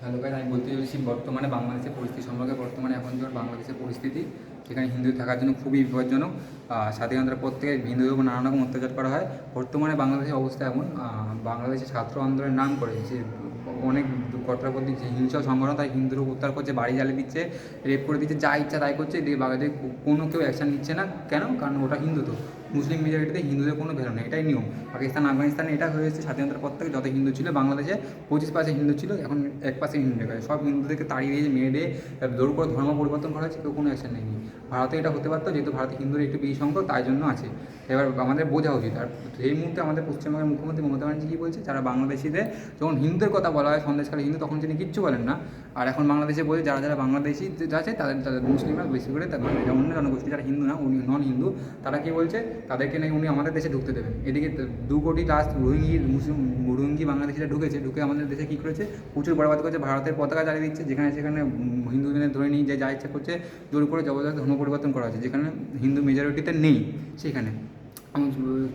Hello guys আমি বলতে চলেছি বর্তমানে বাংলাদেশের পরিস্থিতি সম্পর্কে বর্তমানে এখন যে বাংলাদেশের পরিস্থিতি সেখানে হিন্দু থাকার জন্য খুবই বিপজ্জনক। স্বাধীনতার পর থেকে হিন্দুদের উপর নানা রকম অত্যাচার করা হয়। বর্তমানে বাংলাদেশের অবস্থা এমন আহ, বাংলাদেশে ছাত্র আন্দোলনের নাম করে যে অনেক কর্তার প্রতি যে হিংসা সংগঠন তাই হিন্দুর উত্তার করছে বাড়ি জ্বালিয়ে দিচ্ছে রেপ করে দিচ্ছে যা ইচ্ছা তাই করছে। দিয়ে বাংলাদেশে কোনো কেউ অ্যাকশন নিচ্ছে না। কেন? কারণ ওটা হিন্দু তো। মুসলিম মেজরিটিতে হিন্দুদের কোনো ভ্যালু নেই, এটাই নিয়ম। পাকিস্তান, আফগানিস্তানে এটা হয়েছে স্বাধীনতার পর থেকে যত হিন্দু ছিল, বাংলাদেশে পঁচিশ পার্সেন্ট হিন্দু ছিল, এখন এক পার্সেন্ট হিন্দু হয়ে সব হিন্দুদেরকে তাড়িয়ে দিয়ে মেরে দিয়ে জোর করে ধর্ম পরিবর্তন করা হয়েছে, কেউ কোনো অ্যাকশন নেয়নি। ভারতে এটা হতে পারতো, যেহেতু ভারতে হিন্দুর একটু বেশি সংখ্যক, তাই জন্য আছে। এবার আমাদের বোঝা উচিত। আর এই মুহূর্তে আমাদের পশ্চিমবঙ্গের মুখ্যমন্ত্রী মমতা ব্যানার্জি কী বলছে? যারা বাংলাদেশিদের, যখন হিন্দুদের কথা বলা হয় সন্দেশকারী হিন্দু, তখন তিনি কিচ্ছু বলেন না। আর এখন বাংলাদেশে বলে যারা যারা বাংলাদেশি আছে তাদের তাদের মুসলিমরা বেশি করে অন্য জনগোষ্ঠী, যারা হিন্দু না নন হিন্দু তারা কী বলছে? তাদেরকে নাকি উনি আমাদের দেশে ঢুকতে দেবেন। এদিকে দু কোটি লাস্ট রোহিঙ্গি, মুসলিম রোহিঙ্গি বাংলাদেশিরা ঢুকেছে, ঢুকে আমাদের দেশে কী করেছে? প্রচুর বরবাদ করেছে, ভারতের পতাকা জ্বালিয়ে দিচ্ছে, যেখানে সেখানে হিন্দুদের ধরে নিয়ে যে যা ইচ্ছা করছে, জোর করে জবরদস্ত ধর্ম পরিবর্তন করা হচ্ছে যেখানে হিন্দু মেজরিটিতে নেই সেখানে।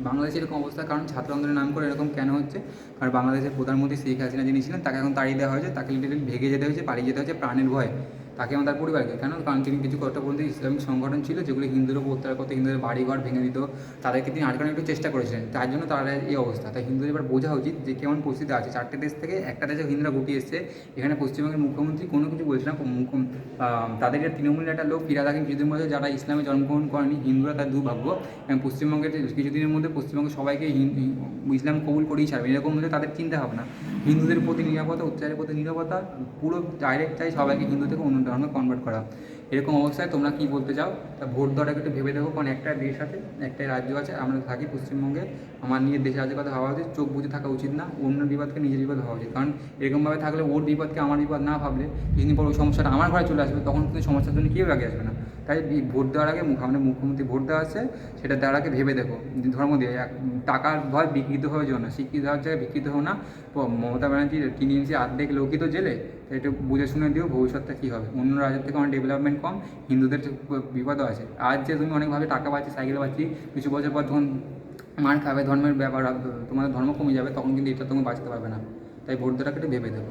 বাংলাদেশে এরকম অবস্থা, কারণ ছাত্র আন্দোলনের নাম করে এরকম কেন হচ্ছে? কারণ বাংলাদেশের প্রধানমন্ত্রী শেখ হাসিনা, যিনি ছিলেন, তাকে এখন তাড়িয়ে দেওয়া হয়েছে, তাকে লিটারেলি ভেগে যেতে হয়েছে, পালিয়ে যেতে হয়েছে প্রাণের ভয়। তাকে এবং তার পরিবারকে। কেন? কারণ তিনি কিছু কট্টরপন্থী ইসলামিক সংগঠন ছিল যেগুলি হিন্দুর উপর অত্যাচার করতে, হিন্দুদের বাড়িঘর ভেঙে দিত। তাদেরকে তিনি আটকানোর একটু চেষ্টা করেছিলেন। তার জন্য তার এই অবস্থা। তাই হিন্দুদের এবার বোঝা উচিত যে কেমন পরিস্থিতি আছে। চারটে দেশ থেকে একটা দেশে হিন্দুরা গুটিয়ে এসছে। এখানে পশ্চিমবঙ্গের মুখ্যমন্ত্রী কোনো কিছু বলছে না। তাদের তৃণমূলের একটা লোক ফিরাদ হাকিম কিছুদিন মধ্যে যারা ইসলামে জন্মগ্রহণ করেনি, হিন্দুরা তার দুর্ভাগ্য। এবং পশ্চিমবঙ্গের কিছুদিনের মধ্যে পশ্চিমবঙ্গের সবাইকে ইসলাম কবুল করেই ছাড়বে। এরকম হলে তাদের চিন্তা ভাবনা। হিন্দুদের প্রতি নিরাপত্তা, অত্যাচারের প্রতি নিরাপত্তা, পুরো ডাইরেক্ট চাই সবাইকে হিন্দু থেকে অন্য ধর্মে কনভার্ট করা। এরকম অবস্থায় তোমরা কি বলতে চাও? তা ভোট দেওয়াটাকে একটু ভেবে দেখো, কারণ একটা দেশ আছে, একটাই রাজ্য আছে আমরা থাকি পশ্চিমবঙ্গে। আমার নিয়ে দেশে রাজ্যের কথা ভাবা উচিত, চোখ বুঝে থাকা উচিত না, অন্য বিপদকে নিজের বিপদ ভাবা উচিত। কারণ এরকমভাবে থাকলে ওর বিপদকে আমার বিপদ না ভাবলে কিছুদিন পর ওই সমস্যাটা আমার ঘরে চলে আসবে, তখন কিন্তু সমস্যার জন্য কেউ আগে আসবে না। তাই ভোট দেওয়ার আগে আমাদের মুখ্যমন্ত্রী ভোট দেওয়া আছে, সেটা দেওয়ার আগে ভেবে দেখো। ধর্ম দিয়ে টাকার ভয় বিকৃত হওয়ার জন্য শিক্ষিত হওয়ার জায়গায় বিকৃত হও না। মমতা ব্যানার্জির তিন ইঞ্চি অর্ধেক লোকই তো জেলে একটু বুঝে শুনে দিও ভবিষ্যৎটা কী হবে। অন্য রাজ্যের থেকে অনেক ডেভেলপমেন্ট কম, হিন্দুদের বিপদও আছে। আজ যে তুমি অনেকভাবে টাকা পাচ্ছি, সাইকেল পাচ্ছি, কিছু বছর পর যখন মার খাবে, ধর্মের ব্যাপার তোমাদের ধর্ম কমে যাবে, তখন কিন্তু এটা তুমি বাঁচতে পারবে না। তাই ভোট দেওয়াটা একটু ভেবে দেবো